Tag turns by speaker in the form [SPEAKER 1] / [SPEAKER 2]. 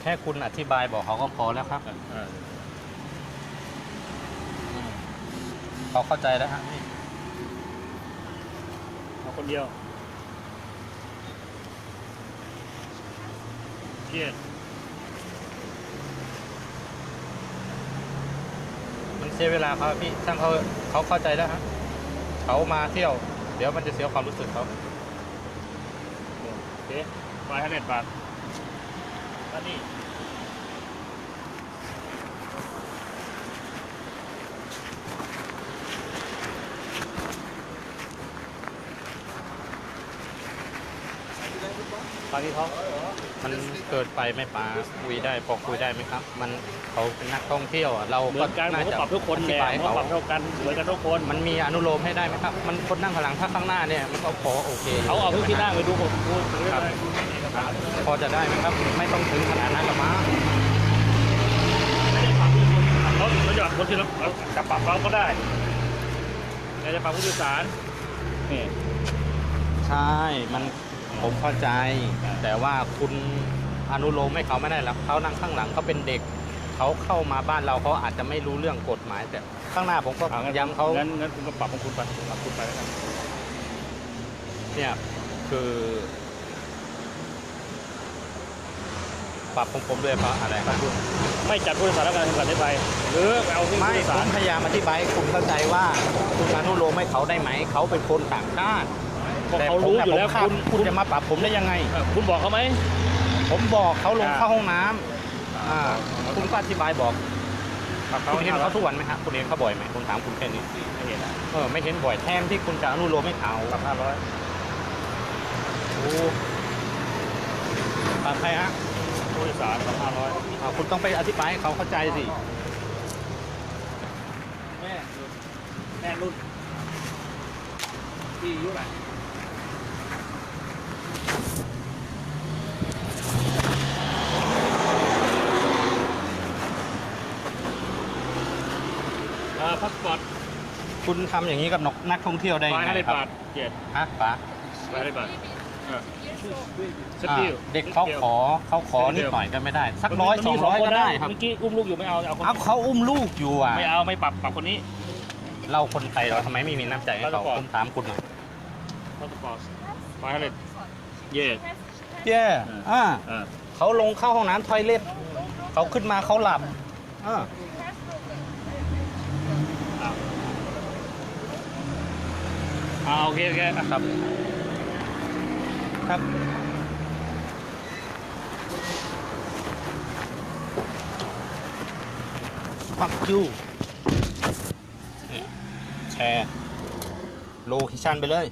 [SPEAKER 1] แค่คุณอธิบายบอกเขาก็พอแล้วครับ
[SPEAKER 2] เออ
[SPEAKER 1] เขาเข้าใจแล้วฮะพี่
[SPEAKER 2] เอาคนเดียวเครียด
[SPEAKER 1] มันเสียเวลาเขาพี่ช่างเขาเขาเข้าใจแล้วฮะเขามาเที่ยว เดี๋ยวมันจะเสียความรู้สึกเขา
[SPEAKER 2] โอเคไปให้เน็ตบาท อันนี้
[SPEAKER 1] ตอนนี้เขา มันเกิดไปไม่ปาคุยได้พอคุยได้ไหมครับ มันเขาเป็นนักท่องเที่ยวอะเรา
[SPEAKER 2] เหมื
[SPEAKER 1] ก็
[SPEAKER 2] อนกันผม
[SPEAKER 1] น่า
[SPEAKER 2] ก็
[SPEAKER 1] จะ
[SPEAKER 2] ปรับทุกคน
[SPEAKER 1] อ
[SPEAKER 2] แห
[SPEAKER 1] ธิ
[SPEAKER 2] ละ
[SPEAKER 1] บาย
[SPEAKER 2] ผมก็
[SPEAKER 1] เขา
[SPEAKER 2] ปรับเท่ากันเหมือนกันทุกคน
[SPEAKER 1] มันมีอนุโลมให้ได้ไหมครับ มันคนนั่งข้างหลังถ้าข้างหน้าเนี่ยมันก็พอโอเค
[SPEAKER 2] เขาเอาทุกที่นั่งไปดูผมดูดู
[SPEAKER 1] ครับ
[SPEAKER 2] เลยเอกสาร
[SPEAKER 1] พอจะได้ไหมครับ ไม่ต้องถึงขนาดนั้นหรอกมั้ง
[SPEAKER 2] เขาเขาจะคนที่เราเราจะปรับเราก็ได้แต่จะปรับผู้โดยสารนี่
[SPEAKER 1] ใช่ มัน ผมเข้าใจ แต่ว่าคุณอนุโลมให้เขาไม่ได้หรอกเขานั่งข้างหลังเขาเป็นเด็ก เขาเข้ามาบ้านเราเขาอาจจะไม่รู้เรื่องกฎหมาย แต่ข้างหน้าผมก็
[SPEAKER 2] เอางั้น
[SPEAKER 1] ย้ำเขา
[SPEAKER 2] งั้นงั้นคุณก็ปรับของคุณไปปรับคุณไปแล้วกัน
[SPEAKER 1] เนี่ยคือ ปรับของผมด้วยเพราะอะไรครับคุณ
[SPEAKER 2] ไม่จัดผู้โดยสารแล้วกันจัดได้ไป หรือเอาผู้
[SPEAKER 1] ไม่
[SPEAKER 2] โดย
[SPEAKER 1] ผ
[SPEAKER 2] สาร
[SPEAKER 1] มพยายามอธิบายให้คุณเข้าใจว่าคุณอนุโลมให้เขาได้ไหม เขาเป็นคนต่างชาติ
[SPEAKER 2] เพราะ
[SPEAKER 1] แต่
[SPEAKER 2] เขา
[SPEAKER 1] ผม
[SPEAKER 2] รู้
[SPEAKER 1] น่ะ
[SPEAKER 2] อยู่
[SPEAKER 1] ผม
[SPEAKER 2] แล้ว
[SPEAKER 1] ข้าม
[SPEAKER 2] คุณ
[SPEAKER 1] คุณจะมาปรับผมได้ยังไง
[SPEAKER 2] เอ่อคุณบอกเขาไหม
[SPEAKER 1] ผมบอกเขาลง
[SPEAKER 2] อ่า
[SPEAKER 1] เข้าห้องน้ำอ่าคุณก็อธิบายบอก
[SPEAKER 2] ปรับเขา
[SPEAKER 1] คุณเห็น
[SPEAKER 2] เขา
[SPEAKER 1] เขาทุกวันไหมครับคุณเห็นเขาบ่อยไหมผมถามคุณแค่นี้
[SPEAKER 2] ไม่เห็นนะ
[SPEAKER 1] เออไม่เห็นบ่อยแทนที่คุณจะอนุโลมให้เขา
[SPEAKER 2] ปรับห้าร้อย
[SPEAKER 1] โอ้ปรับใครฮะ
[SPEAKER 2] ผู้โดยสารปรับห้าร้อย
[SPEAKER 1] อ่าคุณต้องไปอธิบายให้เขาเข้าใจสิ
[SPEAKER 2] แม่แม่รุ่นที่อายุไหนอ่า พาสปอร์ต
[SPEAKER 1] คุณทำอย่างนี้กับนกนักท่องเที่ยวได้
[SPEAKER 2] ไป
[SPEAKER 1] ยังไง
[SPEAKER 2] ให้ได้
[SPEAKER 1] ครับ
[SPEAKER 2] บาทเจ็ด
[SPEAKER 1] ฮะป๋า
[SPEAKER 2] ไปให้ได้บาทอ่าส
[SPEAKER 1] อ่า
[SPEAKER 2] กิล
[SPEAKER 1] เด็กเขาขอเขาขอนิดหน่อยก็ไม่ได้ สักร้อยสองร้อยก็ได้ครับ
[SPEAKER 2] เมื่อกี้อุ้มลูกอยู่ไม่เอาเอาคน
[SPEAKER 1] เอาเขาอุ้มลูกอยู่อะ
[SPEAKER 2] ไม่เอาไม่ปรับปรับคนนี้
[SPEAKER 1] เราคนไทยเราทำไมไม่มีน้ำใจให้เขา
[SPEAKER 2] พาสปอร์ต
[SPEAKER 1] ผมถามคุณหน่อย
[SPEAKER 2] พาสปอร์ตไปให้เลย เย่
[SPEAKER 1] เย่อ่า
[SPEAKER 2] อ่า
[SPEAKER 1] เขาลงเข้าห้องน้ำทอยเล็ตเขาขึ้นมาเขาหลับอ่า
[SPEAKER 2] อ่าโอเคโอเคอะ
[SPEAKER 1] ครับ ครับฟักยูแชร์ โลเคชั่นไปเลย